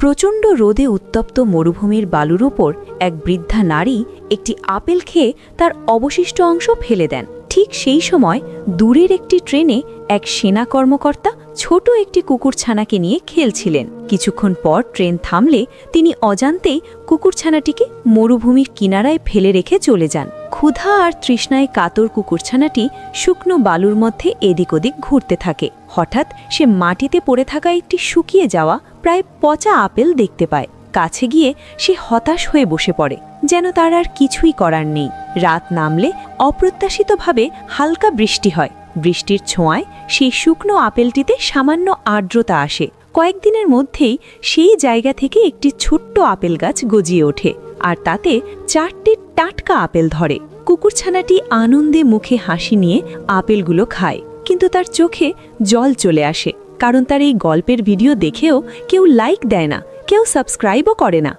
প্রচণ্ড রোদে উত্তপ্ত মরুভূমির বালুর উপর এক বৃদ্ধা নারী একটি আপেল খেয়ে তার অবশিষ্ট অংশ ফেলে দেন। ঠিক সেই সময় দূরের একটি ট্রেনে এক সেনা কর্মকর্তা ছোট একটি কুকুরছানাকে নিয়ে খেলছিলেন। কিছুক্ষণ পর ট্রেন থামলে তিনি অজান্তেই কুকুরছানাটিকে মরুভূমির কিনারায় ফেলে রেখে চলে যান। ক্ষুধা আর তৃষ্ণায় কাতর কুকুরছানাটি শুকনো বালুর মধ্যে এদিক ওদিক ঘুরতে থাকে। হঠাৎ সে মাটিতে পড়ে থাকা একটি শুকিয়ে যাওয়া, প্রায় পচা আপেল দেখতে পায়। কাছে গিয়ে সে হতাশ হয়ে বসে পড়ে, যেন তার আর কিছুই করার নেই। রাত নামলে অপ্রত্যাশিতভাবে হালকা বৃষ্টি হয়। বৃষ্টির ছোঁয়ায় সেই শুকনো আপেলটিতে সামান্য আর্দ্রতা আসে। কয়েকদিনের মধ্যেই সেই জায়গা থেকে একটি ছোট্ট আপেল গাছ গজিয়ে ওঠে, আর তাতে চারটি টাটকা আপেল ধরে। কুকুরছানাটি আনন্দে মুখে হাসি নিয়ে আপেলগুলো খায়, কিন্তু তার চোখে জল চলে আসে, কারণ তার এই গল্পের ভিডিও দেখেও কেউ লাইক দেয় না কেউ সাবস্ক্রাইবও করে না।